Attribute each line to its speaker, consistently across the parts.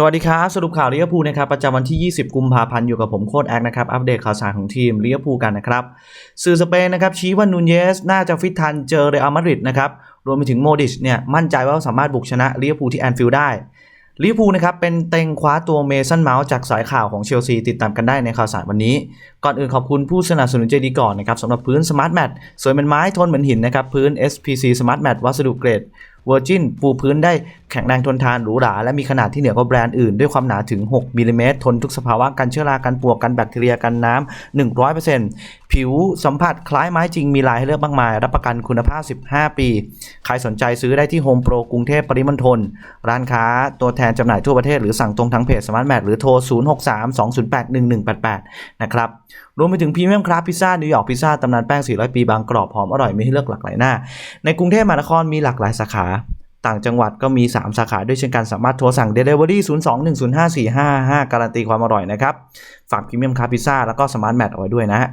Speaker 1: สวัสดีครับ สรุปข่าวลิเวอร์พูลนะครับประจำวันที่ 20 กุมภาพันธ์อยู่กับผมโค้ดแอคนะครับ อัปเดตข่าวสารของทีมลิเวอร์พูลกันนะครับ สื่อสเปนนะครับ ชี้ว่านูนเยส น่าจะฟิตทันเจอเรอัลมาดริดนะครับ รวมไปถึงโมดิชเนี่ยมั่นใจว่าสามารถบุกชนะลิเวอร์พูลที่แอนฟิลด์ได้ลิเวอร์พูลนะครับเป็นเต็งคว้าตัวเมสันเมาส์จากสายข่าวของเชลซีติดตามกันได้ในข่าวสารวันนี้ ก่อนอื่นขอบคุณผู้สนับสนุนใจดีก่อนนะครับสำหรับพื้นสมาร์ทแมทสวยเป็นไม้ทนเหมือนหินนะครับพื้น SPC Smart Mat วัสดุเกรด เวอร์จินปูพื้นได้แข็งแรงทนทานหรูหราและมีขนาดที่เหนือกว่าแบรนด์อื่นด้วยความหนาถึง 6มิลลิเมตรทนทุกสภาวะกันเชื้อรากันปวกกันแบคทีเรียกันน้ำ100%ผิวสัมผัสคล้ายไม้จริงมีลายให้เลือกมากมาย รับประกันคุณภาพ 15 ปี ใครสนใจซื้อได้ที่โฮมโปรกรุงเทพปริมณฑลร้านค้าตัวแทนจำหน่ายทั่วประเทศหรือสั่งตรงทั้งเพจสมาร์ทแมทหรือโทร 0632081188 นะครับรวมไปถึงพรีเมียมคราฟพิซซ่านิวยอร์กพิซซ่าตำนานแป้ง 400 ปีบางกรอบหอมอร่อยมีให้เลือกหลากหลายหน้า ในกรุงเทพมหานครมีหลากหลายสาขา ต่างจังหวัดก็มี 3 สาขาด้วยเช่นกันสามารถโทรสั่ง Delivery 02-105-455 การันตีความอร่อยนะครับ ฝากพรีเมียมคาพิซซ่าแล้วก็สมาร์ทแมทเอาไว้ด้วยนะฮะ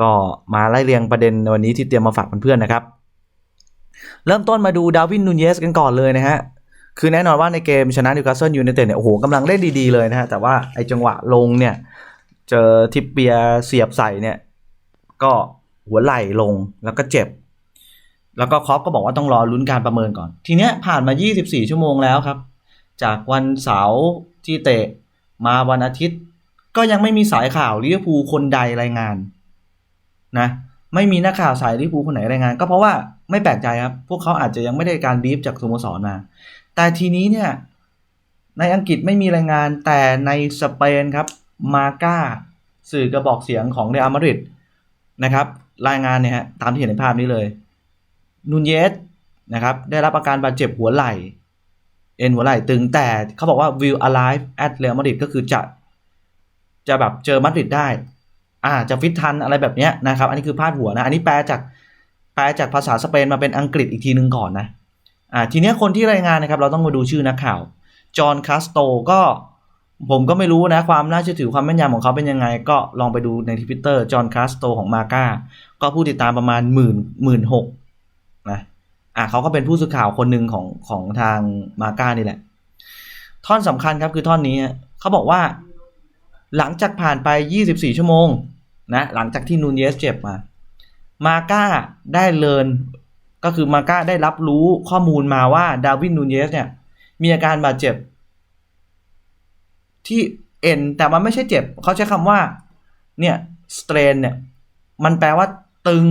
Speaker 1: ก็มาไล่เรียงประเด็นในวันนี้ที่เตรียมมาฝากเพื่อนๆนะครับ เริ่มต้นมาดูดาวินนูเยสกันก่อนเลยนะฮะคือแน่นอนว่าในเกมชนะนิวคาสเซิลยูไนเต็ดเนี่ยโอ้โหกำลังเล่นดีๆเลยนะฮะแต่ว่าไอจังหวะลงเนี่ยเจอทิปเปียเสียบใส่เนี่ยก็หัวไหล่ลงแล้วก็เจ็บ แล้วก็คอปก็บอกว่าต้องรอลุ้นการประเมินก่อน ทีเนี้ยผ่านมา 24 ชั่วโมงแล้วครับ จากวันเสาร์ที่เตะมาวันอาทิตย์ ก็ยังไม่มีสายข่าวลิเวอร์พูลคนใดรายงานนะไม่มีนักข่าวสายลิเวอร์พูลคนไหนรายงาน ก็เพราะว่าไม่แปลกใจครับ พวกเขาอาจจะยังไม่ได้การบีฟจากสโมสรมา แต่ทีนี้เนี่ยในอังกฤษไม่มีรายงานแต่ในสเปนครับมาก้าสื่อกระบอกเสียงของเรอัลมาดริดนะครับรายงานเนี่ยฮะตามที่เห็นในภาพนี้เลย นูนเยสนะครับได้รับอาการบาดเจ็บหัวไหล่ เอ็นหัวไหล่ตึงแต่เขาบอกว่า will alive at Real Madrid ก็คือจะ จะแบบเจอมาดริดได้อ่าจะฟิตทันอะไรแบบเนี้ยนะครับ อันนี้คือพาดหัวนะ อันนี้แปลจากแปลจากภาษาสเปนมาเป็นอังกฤษอีกทีนึงก่อนนะอ่าทีเนี้ยคนที่รายงานนะครับ เราต้องมาดูชื่อนักข่าว จอห์นคาสโตก็ผมก็ไม่รู้นะ ความน่าเชื่อถือความแม่นยำของเขาเป็นยังไง ก็ลองไปดูในทวิตเตอร์จอห์นคาสโตของมาก้าก็ผู้ติดตามประมาณหมื่นหมื่นหก อะเขาก็เป็นผู้สื่อข่าวคนหนึ่งของของทางมาก้านี่แหละ ท่อนสำคัญครับคือท่อนนี้เขาบอกว่า หลังจากผ่านไป 24 ชั่วโมงนะหลังจากที่นูนเยสเจ็บมา มาก้าได้เลินก็คือมาก้าได้รับรู้ข้อมูลมาว่าดาวินนูนเยสเนี่ย มีอาการบาดเจ็บ ที่เอ็นแต่มันไม่ใช่เจ็บ เขาใช้คำว่า เนี่ยสเตรนเนี่ย มันแปลว่าตึง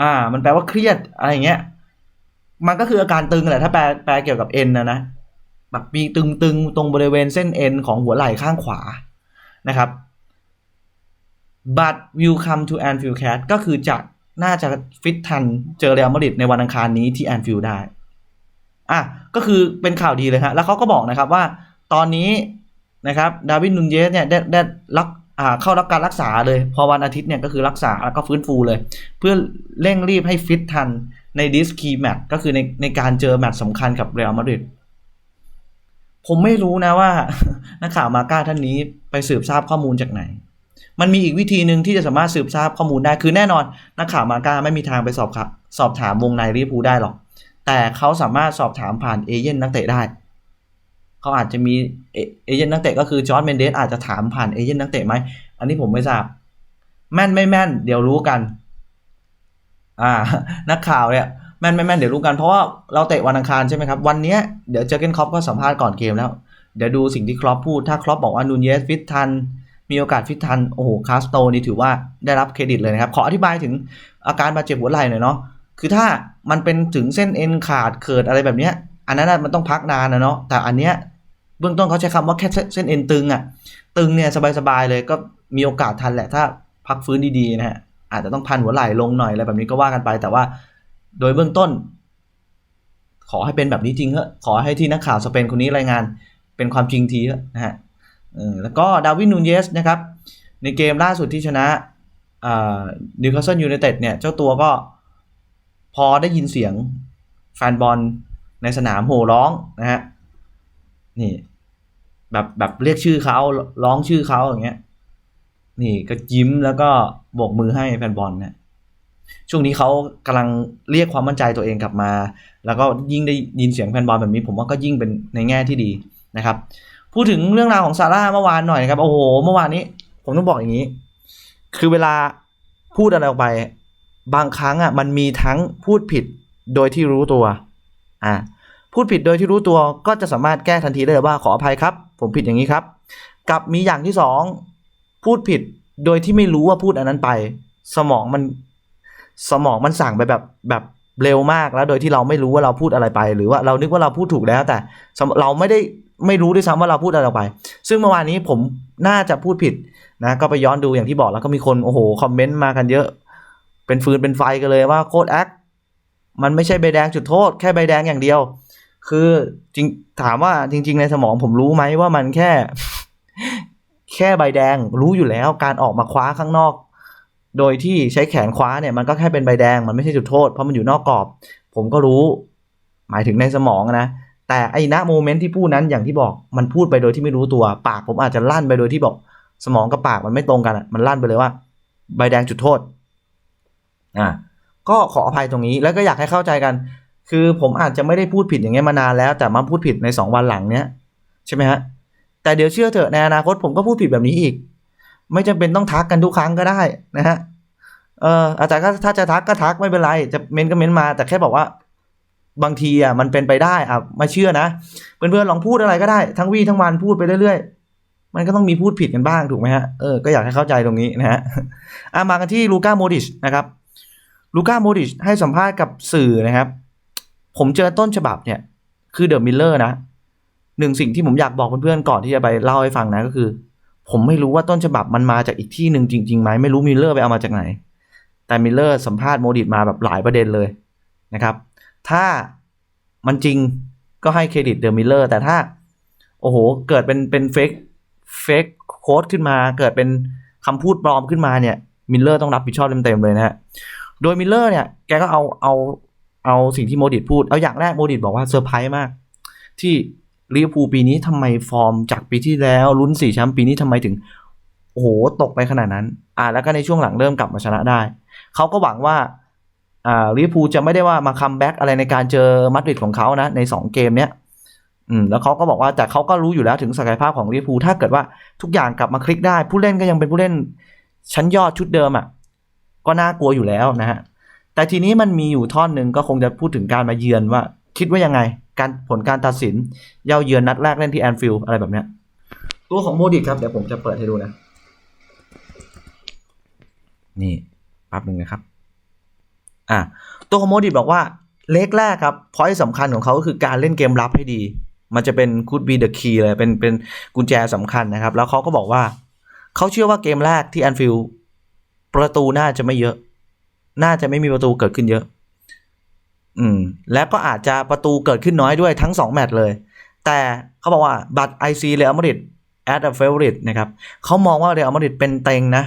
Speaker 1: อ่า มันแปลว่าเครียดอะไรเงี้ย มันก็คืออาการตึงแหละถ้าแปลแปลเกี่ยวกับเอ็นนะนะแบบมีตึงๆตรงบริเวณเส้นเอ็นของหัวไหล่ข้างขวานะครับ but will come to Anfield Cat ก็คือจะน่าจะฟิตทันเจอเรอัลมาดริดในวันอังคารนี้ที่แอนฟิลด์ได้ อะ ก็คือเป็นข่าวดีเลยฮะ แล้วเขาก็บอกนะครับว่าตอนนี้นะครับ ดาวินนุนเยสเนี่ยได้ได้รักอ่า เข้ารับการรักษาเลย พอวันอาทิตย์เนี่ยก็คือรักษาแล้วก็ฟื้นฟูเลย เพื่อเร่งรีบให้ฟิตทันในดิสคีแมตก็คือในในการเจอแมตช์สำคัญกับเรอัลมาดริดผมไม่รู้นะว่านักข่าวมาก้าท่านนี้ไปสืบทราบข้อมูลจากไหน มันมีอีกวิธีหนึ่งที่จะสามารถสืบทราบข้อมูลได้ คือแน่นอนนักข่าวมาก้าไม่มีทางไปสอบครับสอบถามวงในลิเวอร์พูลได้หรอก แต่เขาสามารถสอบถามผ่านเอเย่นนักเตะได้ เขาอาจจะมีเอเอเย่นนักเตะก็คือจอร์ดเมนเดสอาจจะถามผ่านเอเย่นนักเตะไหม อันนี้ผมไม่ทราบ แม่นไม่แม่น เดี๋ยวรู้กัน อ่า นักข่าวเนี่ยแม่นไม่แม่นเดี๋ยวรู้กันเพราะว่าเราเตะวันอังคารใช่ไหมครับ วันนี้เดี๋ยวเจอเกนครอปก็สัมภาษณ์ก่อนเกมแล้ว เดี๋ยวดูสิ่งที่ครอปพูด ถ้าครอปบอกว่านูนเยสฟิตทัน มีโอกาสฟิตทัน โอ้โหคาสโตนี่ถือว่าได้รับเครดิตเลยนะครับ ขออธิบายถึงอาการบาดเจ็บหัวไหล่หน่อยเนาะคือถ้ามันเป็นถึงเส้นเอ็นขาดเขิดอะไรแบบเนี้ยอันนั้นนะมันต้องพักนานนะเนาะแต่อันเนี้ย เบื้องต้นเขาใช้คำว่าแค่เส้นเอ็นตึงอะ่ะ ตึงเนี่ยสบายๆเลยก็มีโอกาสทันแหละ ถ้าพักฟื้นดีๆนะฮะอาจจะต้องพันหัวไหล่ลงหน่อยอะไรแบบนี้ก็ว่ากันไป แต่ว่าโดยเบื้องต้น ขอให้เป็นแบบนี้จริงเถอะขอให้ที่นักข่าวสเปนคนนี้รายงาน เป็นความจริงทีเถอะนะฮะแล้วก็ดาวินนูนเยสนะครับ ในเกมล่าสุดที่ชนะนิวคาสเซิลยูไนเต็ดเนี่ยเจ้าตัวก็พอได้ยินเสียงแฟนบอลในสนามโห่ร้องนะฮะ นี่ แบบแบบเรียกชื่อเขาร้องชื่อเขาอย่างเงี้ย นี่ก็ยิ้มแล้วก็โบกมือให้แฟนบอลนะช่วงนี้เขากำลังเรียกความมั่นใจตัวเองกลับมา แล้วก็ยิ่งได้ยินเสียงแฟนบอลแบบนี้ ผมว่าก็ยิ่งเป็นในแง่ที่ดีนะครับ พูดถึงเรื่องราวของซาร่าเมื่อวานหน่อยนะครับ โอ้โห เมื่อวานนี้ ผมต้องบอกอย่างนี้ คือเวลาพูดอะไรออกไป บางครั้งอะ มันมีทั้งพูดผิดโดยที่รู้ตัว อ่า พูดผิดโดยที่รู้ตัวก็จะสามารถแก้ทันทีได้เลยว่าขออภัยครับ ผมผิดอย่างนี้ครับ กับมีอย่างที่สองพูดผิดโดยที่ไม่รู้ว่าพูดอันนั้นไป สมองมันสมองมันสั่งไปแบบแบบเร็วมากแล้วโดยที่เราไม่รู้ว่าเราพูดอะไรไป หรือว่าเรานึกว่าเราพูดถูกแล้วแต่เราไม่ได้ไม่รู้ด้วยซ้ำว่าเราพูดอะไรไป ซึ่งเมื่อวานนี้ผมน่าจะพูดผิดนะก็ไปย้อนดูอย่างที่บอกแล้วก็มีคนโอ้โหคอมเมนต์มากันเยอะ เป็นฟืนเป็นไฟกันเลยว่าโคตรแอคมันไม่ใช่ใบแดงจุดโทษแค่ใบแดงอย่างเดียว คือจริงถามว่าจริง ๆ ในสมองผมรู้ไหมว่ามันแค่ แค่ใบแดงรู้อยู่แล้วการออกมาคว้าข้างนอก โดยที่ใช้แขนคว้าเนี่ยมันก็แค่เป็นใบแดงมันไม่ใช่จุดโทษเพราะมันอยู่นอกกรอบ ผมก็รู้ หมายถึงในสมองนะแต่ไอ้ณโมเมนต์ที่พูดนั้นอย่างที่บอกมันพูดไปโดยที่ไม่รู้ตัว ปากผมอาจจะลั่นไปโดยที่บอก สมองกับปากมันไม่ตรงกันอะมันลั่นไปเลยว่า ใบแดงจุดโทษอ่าก็ขออภัยตรงนี้แล้วก็อยากให้เข้าใจกัน คือผมอาจจะไม่ได้พูดผิดอย่างเงี้ยมานานแล้ว แต่มาพูดผิดในสองวันหลังเนี้ยใช่ไหมฮะแต่เดี๋ยวเชื่อเถอะในอนาคตผมก็พูดผิดแบบนี้อีก ไม่จำเป็นต้องทักกันทุกครั้งก็ได้นะฮะเอออาจารย์ก็ถ้าจะทักก็ทักไม่เป็นไร จะเม้นก็เม้นมา แต่แค่บอกว่า บางทีอะมันเป็นไปได้อะมาเชื่อนะเพื่อนๆลองพูดอะไรก็ได้ทั้งวี่ทั้งวันพูดไปเรื่อยๆ มันก็ต้องมีพูดผิดกันบ้างถูกไหมฮะเออก็อยากให้เข้าใจตรงนี้นะฮะอะมากันที่ลูก้าโมดิชนะครับลูก้าโมดิชให้สัมภาษณ์กับสื่อนะครับ ผมเจอต้นฉบับเนี่ย คือเดอะมิลเลอร์นะหนึ่งสิ่งที่ผมอยากบอกเพื่อนๆก่อนที่จะไปเล่าให้ฟังนะก็คือ ผมไม่รู้ว่าต้นฉบับมันมาจากอีกที่หนึ่งจริงๆไหมไม่รู้มิลเลอร์ไปเอามาจากไหน แต่มิลเลอร์สัมภาษณ์โมดิชมาแบบหลายประเด็นเลยนะครับ ถ้ามันจริงก็ให้เครดิตเดอะมิลเลอร์แต่ถ้า โอ้โห เกิดเป็นเป็นเฟกเฟกโค้ดขึ้นมา เกิดเป็นคำพูดปลอมขึ้นมาเนี่ยมิลเลอร์ต้องรับผิดชอบเต็มๆเลยนะฮะโดยมิลเลอร์เนี่ยแกก็เอาเอา เอาสิ่งที่โมดิตพูด เอาอย่างแรกโมดิตบอกว่าเซอร์ไพรส์มาก ที่ลิเวอร์พูลปีนี้ทำไมฟอร์มจากปีที่แล้วลุ้นสี่แชมป์ปีนี้ทำไมถึงโอ้โหตกไปขนาดนั้น อ่าแล้วก็ในช่วงหลังเริ่มกลับมาชนะได้ เขาก็หวังว่าอ่าลิเวอร์พูลจะไม่ได้ว่ามาคัมแบ็กอะไรในการเจอมาดริดของเขานะในสองเกมเนี้ยอืมแล้วเขาก็บอกว่าแต่เขาก็รู้อยู่แล้วถึงศักยภาพของลิเวอร์พูลถ้าเกิดว่าทุกอย่างกลับมาคลิกได้ ผู้เล่นก็ยังเป็นผู้เล่นชั้นยอดชุดเดิมอะก็น่ากลัวอยู่แล้วนะฮะ แต่ทีนี้มันมีอยู่ท่อนหนึ่งก็คงจะพูดถึงการมาเยือนว่า คิดว่ายังไง การผลการตัดสินเย่าเยือนนัดแรกเล่นที่แอนฟิลด์อะไรแบบเนี้ย ตัวของโมดิครับ เดี๋ยวผมจะเปิดให้ดูนะ นี่แป๊บหนึ่งนะครับ อะตัวของโมดิบอกว่าเล็กแรกครับพอยสำคัญของเขาก็คือการเล่นเกมรับให้ดี มันจะเป็นคูดบีเดอะคีเลยเป็นเป็นกุญแจสำคัญนะครับ แล้วเขาก็บอกว่า เขาเชื่อว่าเกมแรกที่แอนฟิลด์ประตูน่าจะไม่เยอะ น่าจะไม่มีประตูเกิดขึ้นเยอะ อืม และก็อาจจะประตูเกิดขึ้นน้อยด้วยทั้งสองแมตช์เลย แต่เขาบอกว่าบัตรไอซีเรอัลมาดริด as a favorite นะครับเขามองว่าเรอัลมาดริดเป็นเต็งนะ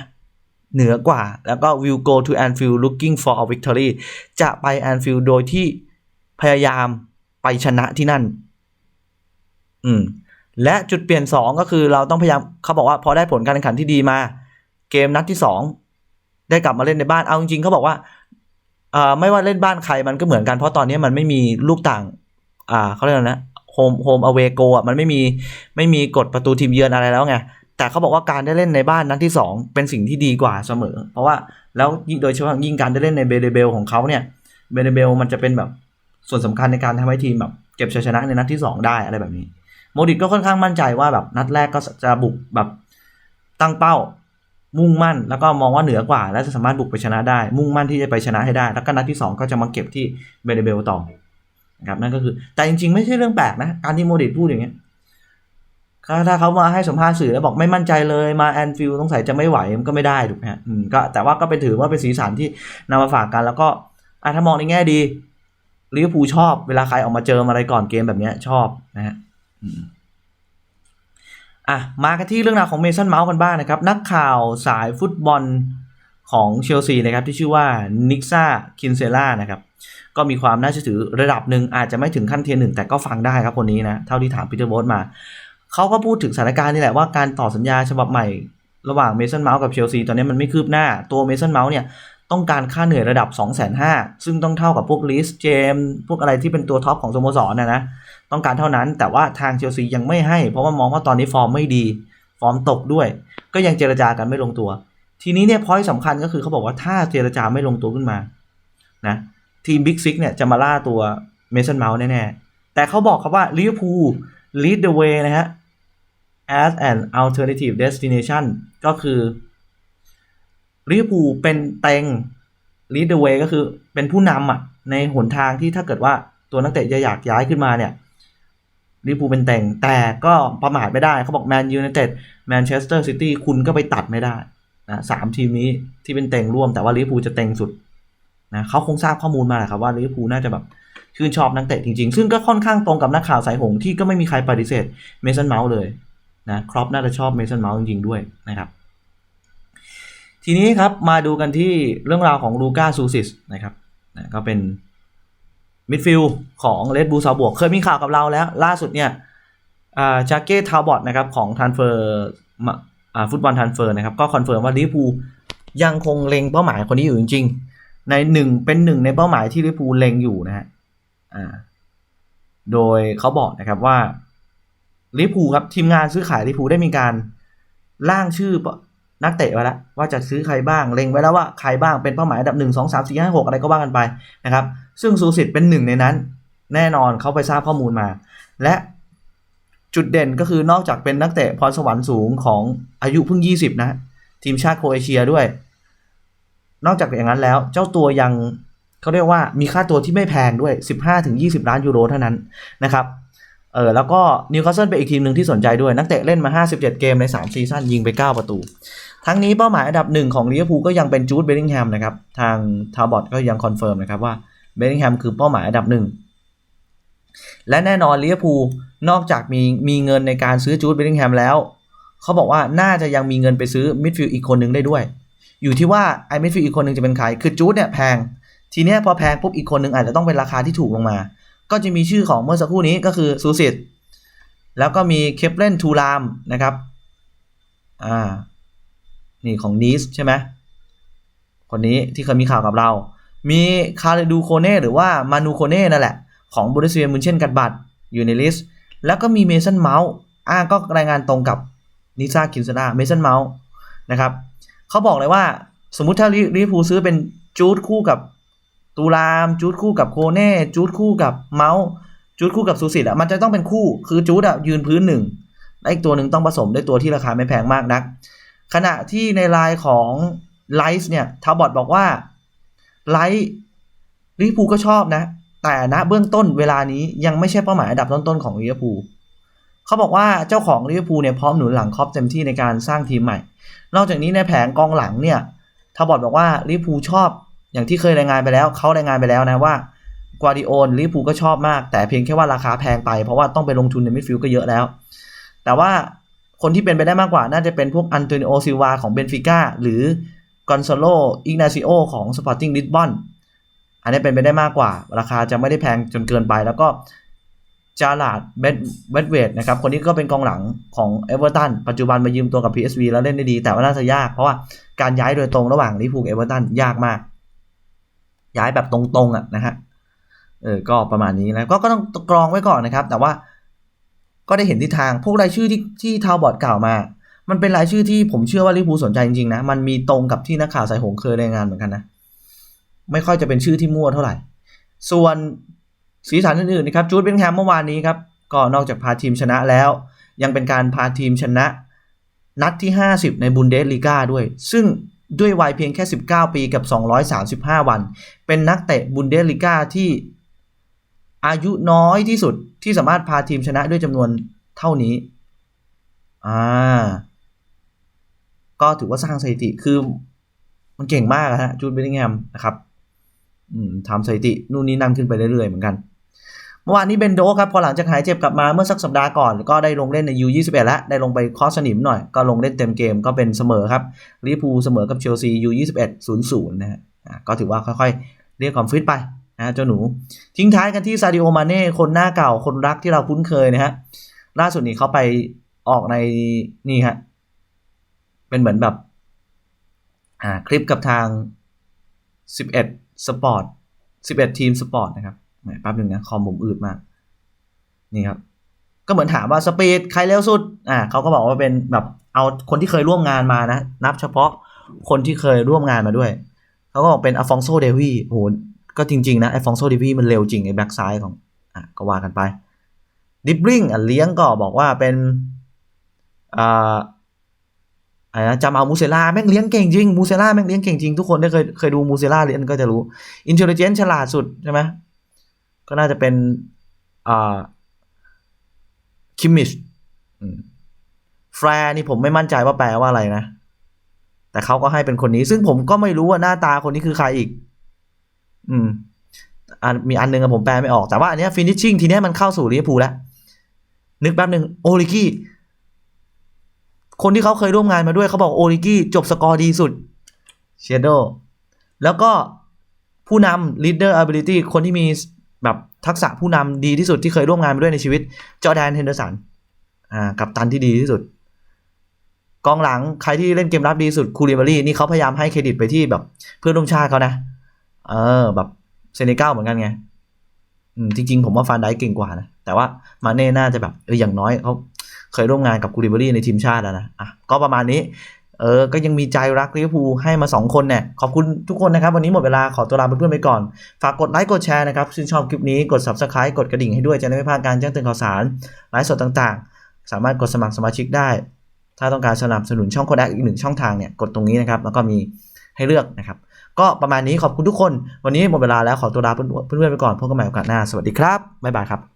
Speaker 1: เหนือกว่า แล้วก็ will go to Anfield looking for a victory จะไป Anfield โดยที่พยายามไปชนะที่นั่น อืม และจุดเปลี่ยน 2 ก็คือเราต้องพยายามเขาบอกว่าพอได้ผลการแข่งขันที่ดีมา เกมนัดที่ 2 ได้กลับมาเล่นในบ้านเอาจริงๆเขาบอกว่าอไม่ว่าเล่นบ้านใครมันก็เหมือนกันเพราะตอนนี้มันไม่มีลูกต่าง อ่าเขาเรียกอะไรนะโฮมโฮมอเวโกอะมันไม่มีไม่มีกฎประตูทีมเยือนอะไรแล้วไงแต่เขาบอกว่าการได้เล่นในบ้านนัดที่ 2 เป็นสิ่งที่ดีกว่าเสมอ เพราะว่าแล้วยิงโดยเฉพาะยิ่งการได้เล่นในเบเดเบลของเขาเนี่ยเบเดเบลมันจะเป็นแบบส่วนสำคัญในการทำให้ทีมแบบเก็บชัยชนะในนัดที่ 2 ได้อะไรแบบนี้ โมดิตก็ค่อนข้างมั่นใจว่าแบบนัดแรกก็จะบุกแบบตั้งเป้า มุ่งมั่น แล้วก็มองว่าเหนือกว่า และจะสามารถบุกไปชนะได้ มุ่งมั่นที่จะไปชนะให้ได้ แล้วก็นัดที่ 2 ก็จะมาเก็บที่เบเดเบลต่อนะครับนั่นก็คือ แต่จริงๆ ไม่ใช่เรื่องแปลกนะ การที่โมดิตพูดอย่างเงี้ยถ้าถ้าเขามาให้สัมภาษณ์สื่อแล้วบอกไม่มั่นใจเลยมาแอนฟิลด์สงสัยจะไม่ไหวมันก็ไม่ได้ถูกไหมฮะอืมก็แต่ว่าก็เป็นถือว่าเป็นสีสันที่นำมาฝากกันแล้วก็อะถ้ามองในแง่ดีลิเวอร์พูลชอบเวลาใครออกมาเจออะไรก่อนเกมแบบเนี้ยชอบนะฮะ อะมากันที่เรื่องราวของเมสันเมาส์กันบ้างนะครับ นักข่าวสายฟุตบอลของเชลซีนะครับที่ชื่อว่านิกซ่าคินเซล่านะครับก็มีความน่าเชื่อถือระดับหนึ่งอาจจะไม่ถึงขั้นเทียร์หนึ่งแต่ก็ฟังได้ครับคนนี้นะ เท่าที่ถามปีเตอร์โบสมา เขาก็พูดถึงสถานการณ์นี่แหละว่าการต่อสัญญาฉบับใหม่ ระหว่างเมสันเมาส์กับเชลซีตอนนี้มันไม่คืบหน้าตัวเมสันเมาส์เนี่ย ต้องการค่าเหนื่อยระดับ 2 5 0 0 0ซึ่งต้องเท่ากับพวกลิสเจมพวกอะไรที่เป็นตัวท็อปของสโมสรนะนะ ต้องการเท่านั้น แต่ว่าทางเชลซียังไม่ให้ เพราะว่ามองว่าตอนนี้ฟอร์มไม่ดี ฟอร์มตกด้วย ก็ยังเจรจากันไม่ลงตัว ทีนี้เนี่ยพอยต์สำคัญก็คือเขาบอกว่าถ้าเจรจาไม่ลงตัวขึ้นมา นะ ทีมบิ๊กซิกเนี่ยจะมาล่าตัวเมสันเมาส์แน่ๆ แต่เขาบอกครับว่าลิเวอร์พูล lead the way นะฮะ as an alternative destination ก็คือ ลิเวอร์พูลเป็นเต็ง lead the way ก็คือเป็นผู้นำอะในหนทางที่ถ้าเกิดว่าตัวนักเตะจะอยากย้ายขึ้นมาเนี่ยลิเวอร์พูลเป็นเต็งแต่ก็ประมาทไม่ได้เขาบอกแมนยูไนเต็ดแมนเชสเตอร์ซิตี้คุณก็ไปตัดไม่ได้นะสามทีมนี้ที่เป็นเต็งร่วมแต่ว่าลิเวอร์พูลจะเต็งสุดนะเขาคงทราบข้อมูลมาแหละครับว่าลิเวอร์พูลน่าจะแบบชื่นชอบนักเตะจริงๆ ซึ่งก็ค่อนข้างตรงกับนักข่าวสายหงที่ก็ไม่มีใครปฏิเสธเมสันเมาส์เลยนะครอปน่าจะชอบเมสันเมาส์จริงๆด้วยนะครับ ทีนี้ครับมาดูกันที่เรื่องราวของลูก้าซูซิสนะครับนะก็เป็นมิดฟิลด์ของเลดบูซาบวก เคยมีข่าวกับเราแล้ว ล่าสุดเนี่ยจาเก้ทาวบอตนะครับของทันเฟอร์ฟุตบอลทันเฟอร์นะครับ ก็คอนเฟิร์มว่าลิเวอร์พูลยังคงเล็งเป้าหมายคนนี้อยู่จริง ๆ ในหนึ่งเป็นหนึ่งในเป้าหมายที่ลิเวอร์พูลเล็งอยู่นะฮะโดยเขาบอกนะครับว่าลิเวอร์พูลครับทีมงานซื้อขายลิเวอร์พูลได้มีการร่างชื่อ นักเตะไว้แล้วว่าจะซื้อใครบ้างเล็งไว้แล้วว่าใครบ้างเป็นเป้าหมายอันดับหนึ่งสองสามสี่ห้าหกอะไรก็ว่ากันไปนะครับ ซึ่งซูสิตเป็นหนึ่งในนั้น แน่นอนเขาไปทราบข้อมูลมา และจุดเด่นก็คือนอกจากเป็นนักเตะพรสวรรค์สูงของอายุเพิ่ง 20 นะ ทีมชาติโครเอเชียด้วย นอกจากอย่างนั้นแล้ว เจ้าตัวยังเขาเรียกว่ามีค่าตัวที่ไม่แพงด้วย 15-20 ล้านยูโรเท่านั้นนะครับเออแล้วก็นิวคาสเซิลเป็นอีกทีมหนึ่งที่สนใจด้วย นักเตะเล่นมา 57 เกมใน 3 ซีซั่นยิงไป 9 ประตู ทั้งนี้เป้าหมายอันดับหนึ่งของลิเวอร์พูลก็ยังเป็นจูดเบลลิงแฮมนะครับ ทางทาบอตก็ยังคอนเฟิร์มนะครับว่าเบลลิงแฮมคือเป้าหมายอันดับหนึ่งและแน่นอนลิเวอร์พูลนอกจากมีมีเงินในการซื้อจูดเบลลิงแฮมแล้ว เขาบอกว่าน่าจะยังมีเงินไปซื้อมิดฟิลด์อีกคนหนึ่งได้ด้วย อยู่ที่ว่าไอ้มิดฟิลด์อีกคนหนึ่งจะเป็นใครคือจูดเนี่ยแพง ทีเนี้ยพอแพงปุ๊บอีกคนหนึ่งอาจจะต้องเป็นราคาที่ถูกลงมา ก็จะมีชื่อของเมื่อสักครู่นี้ก็คือซูซิตแล้วก็มีเคปเลนทูรามนะครับอ่า นี่ของนีสใช่ไหมคนนี้ที่เคยมีข่าวกับเรา มีคาร์ดูโคเน่หรือว่ามานูโคเน่นั่นแหละ ของบริสเซียมุนเช่นกันบัตอยู่ในลิสต์แล้วก็มีเมสันเมาส์อ่าก็รายงานตรงกับนิซาคินซาดาเมสันเมาส์นะครับเขาบอกเลยว่าสมมุติถ้าลิเวอร์พูลซื้อเป็นจูดคู่กับตูราม จูดคู่กับโคเน่จูดคู่กับเมาส์จูดคู่กับซูซิตอะมันจะต้องเป็นคู่คือจูดอะยืนพื้นหนึ่งและอีกตัวหนึ่งต้องผสมด้วยตัวที่ราคาไม่แพงมากนัก ขณะที่ในไลน์ของไลฟ์เนี่ยทาวบอตบอกว่าไลฟ์ลิเวอร์พูลก็ชอบนะ แต่ณเบื้องต้นเวลานี้ยังไม่ใช่เป้าหมายอันดับต้นๆของลิเวอร์พูลเขาบอกว่าเจ้าของลิเวอร์พูลเนี่ยพร้อมหนุนหลังครอปเต็มที่ในการสร้างทีมใหม่ นอกจากนี้ในแผงกองหลังเนี่ยทาวบอตบอกว่าลิเวอร์พูลชอบ อย่างที่เคยรายงานไปแล้วเขารายงานไปแล้วนะว่ากวาดิโอนลิเวอร์พูลก็ชอบมาก แต่เพียงแค่ว่าราคาแพงไปเพราะว่าต้องไปลงทุนในมิดฟิลด์ก็เยอะแล้ว แต่ว่า คนที่เป็นไปได้มากกว่า น่าจะเป็นพวกอันโตนิโอซิลวาของเบนฟิก้าหรือกอนโซโลอิกนาซิโอของสปอร์ติ้งลิสบอนอันนี้เป็นไปได้มากกว่า ราคาจะไม่ได้แพงจนเกินไป แล้วก็จาลาดเบดเบดเวดนะครับ คนนี้ก็เป็นกองหลังของเอเวอร์ตันปัจจุบันมายืมตัวกับ PSV แล้วเล่นได้ดี แต่ว่าน่าจะยาก เพราะว่าการย้ายโดยตรงระหว่างลิเวอร์พูลเอเวอร์ตันยากมาก ย้ายแบบตรงๆอะนะฮะเออก็ประมาณนี้นะก็ก็ต้องกรองไว้ก่อนนะครับ แต่ว่า ก็ได้เห็นทิศทางพวกรายชื่อที่ที่ทาวบอร์ดกล่าวมา มันเป็นรายชื่อที่ผมเชื่อว่าลิปูสนใจจริงๆนะ มันมีตรงกับที่นักข่าวสายหงเคยรายงานเหมือนกันนะ ไม่ค่อยจะเป็นชื่อที่มั่วเท่าไหร่ ส่วนสีสันอื่นๆนะครับจูดเบนแฮมเมื่อวานนี้ครับก็นอกจากพาทีมชนะแล้ว ยังเป็นการพาทีมชนะนัดที่ 50 ในบุนเดสลีกาด้วย ซึ่งด้วยวัยเพียงแค่ 19 ปีกับ 235 วัน เป็นนักเตะบุนเดสลีกาที่อายุน้อยที่สุด ที่สามารถพาทีมชนะด้วยจำนวนเท่านี้ อ่า ก็ถือว่าสร้างสถิติ คือ มันเก่งมากฮะจูดเบลลิงแฮมนะครับทำสถิตินู่นนี่นั่นขึ้นไปเรื่อยๆเหมือนกัน เมื่อวานนี้เบนโดครับ พอหลังจากหายเจ็บกลับมาเมื่อสักสัปดาห์ก่อน ก็ได้ลงเล่นใน U21 แล้ว ได้ลงไปคอสนิมหน่อย ก็ลงเล่นเต็มเกมก็เป็นเสมอครับลิเวอร์พูลเสมอกับเชลซี U21 0-0นะฮะก็ถือว่าค่อยๆ เรียกความฟิตไป นะเจ้าหนู ทิ้งท้ายกันที่ซาดิโอมาเน่คนหน้าเก่าคนรักที่เราคุ้นเคยนะฮะล่าสุดนี้เขาไปออกในนี่ฮะเป็นเหมือนแบบอ่าคลิปกับทาง 11 สปอร์ต 11 ทีมสปอร์ตนะครับแหมแป๊บหนึ่งนะ คอมผมอืดมาก นี่ครับ ก็เหมือนถามว่าสปีดใครเร็วสุด อ่าเขาก็บอกว่าเป็นแบบเอาคนที่เคยร่วมงานมานะ นับเฉพาะคนที่เคยร่วมงานมาด้วย เขาก็บอกเป็นอฟองโซเดวีโห ก็จริง ๆ นะไอฟองโซเดวีมันเร็วจริงไอแบ็กซ้ายของอะก็ว่ากันไปดิบริงอะเลี้ยงก็บอกว่าเป็นอ่าอะไรนะจำเอามูเซล่าแม่งเลี้ยงเก่งจริงมูเซล่าแม่งเลี้ยงเก่งจริงทุกคนได้เคยเคยดูมูเซล่าเลี้ยงก็จะรู้อินเทลเจนฉลาดสุดใช่ไหมก็น่าจะเป็นอ่าคิมมิชแฟร์นี่ผมไม่มั่นใจว่าแปลว่าอะไรนะ แต่เขาก็ให้เป็นคนนี้ ซึ่งผมก็ไม่รู้ว่าหน้าตาคนนี้คือใครอีก อืมอันมีอันนึงอะผมแปลไม่ออก แต่ว่าอันเนี้ยฟินิชชิ่งทีเนี้ยมันเข้าสู่ลิเวอร์พูลแล้ว นึกแป๊บหนึ่งโอลิกี้ คนที่เขาเคยร่วมงานมาด้วยเขาบอกโอลิกี้จบสกอร์ดีสุดเชโดแล้วก็ผู้นำ leader ability คนที่มีแบบทักษะผู้นำดีที่สุดที่เคยร่วมงานมาด้วยในชีวิต จอแดนเฮนเดอร์สันอ่ากับตันที่ดีที่สุด กองหลังใครที่เล่นเกมรับดีสุดคูริบารีนี่เขาพยายามให้เครดิตไปที่แบบเพื่อนร่วมชาติเขานะ เออ แบบเซเนกัลเหมือนกันไงจริง ๆ ผมว่าฟานไดเก่งกว่านะ แต่ว่ามาเน่น่าจะแบบเอออย่างน้อยเขาเคยร่วมงานกับกูริเบารีในทีมชาติแล้วนะอะก็ประมาณนี้ เออ ก็ยังมีใจรักลิเวอร์พูลให้มา 2 คนเนี่ยขอบคุณทุกคนนะครับ วันนี้หมดเวลาขอตัวลาเพื่อนๆไปก่อน ฝากกดไลค์กดแชร์นะครับชื่นชอบคลิปนี้กด subscribe กดกระดิ่งให้ด้วยจะได้ไม่พลาดการแจ้งเตือนข่าวสารไลฟ์สดต่างๆ สามารถกดสมัครสมาชิกได้ ถ้าต้องการสนับสนุนช่องโคดอีกหนึ่งช่องทางเนี่ยกดตรงนี้นะครับแล้วก็มีให้เลือกนะครับ ก็ประมาณนี้ขอบคุณทุกคน วันนี้หมดเวลาแล้วขอตัวลาเพื่อนๆไปก่อนพบกันใหม่โอกาสหน้าสวัสดีครับบ๊ายบายครับ